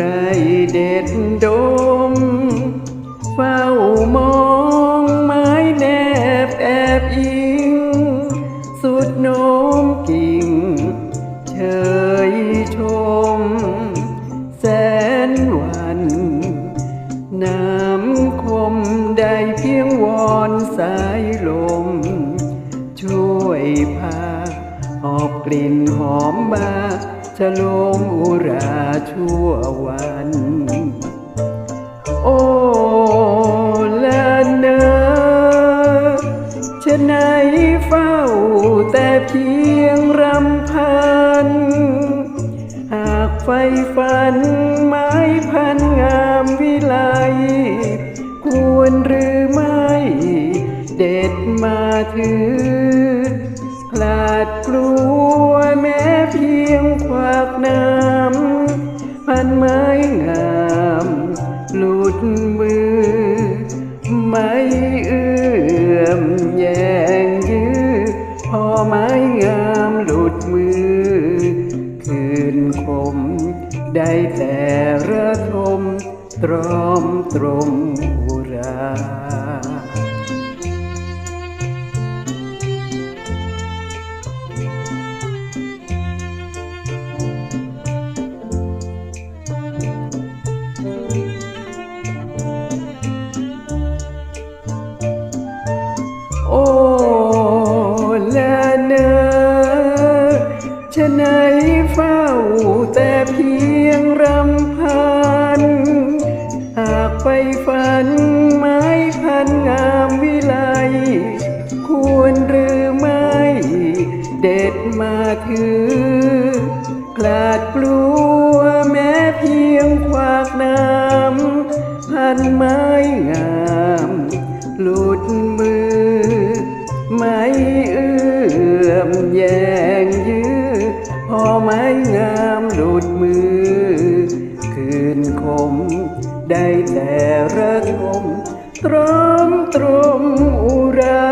ได้เด็ดดม เฝ้ามองไม้แนบแอบอิง สุดโน้มกิ่ง เชยชม แสนวัน น้ำคมได้เพียงวอนสายลม ช่วยพาหอบกลิ่นหอมมา ชโลมอุราชั่ววัน โอ้ละเนอชะไหนเฝ้าแต่เพียงรำพัน หากไฟฝันไม้พันงามวิไล ควรหรือไม่ เด็ดมาถือ พลาดกลัวแม้เพียงควักน้ำพันไม้งามหลุดมือ ไม่เอื้อมแยงยื้อพอไม้งามหลุดมือ คืนคมได้แต่ระทมตรอมตรมอุรา ฝันไม้พันงามวิไล ควรหรือไม่ เด็ดมาถือกลาดกลัวแม้เพียงควักน้ำพันไม้งามหลุดมือ ไม่เอื้อมแยงยื้ ได้แต่ระทมตรอมตรมอุรา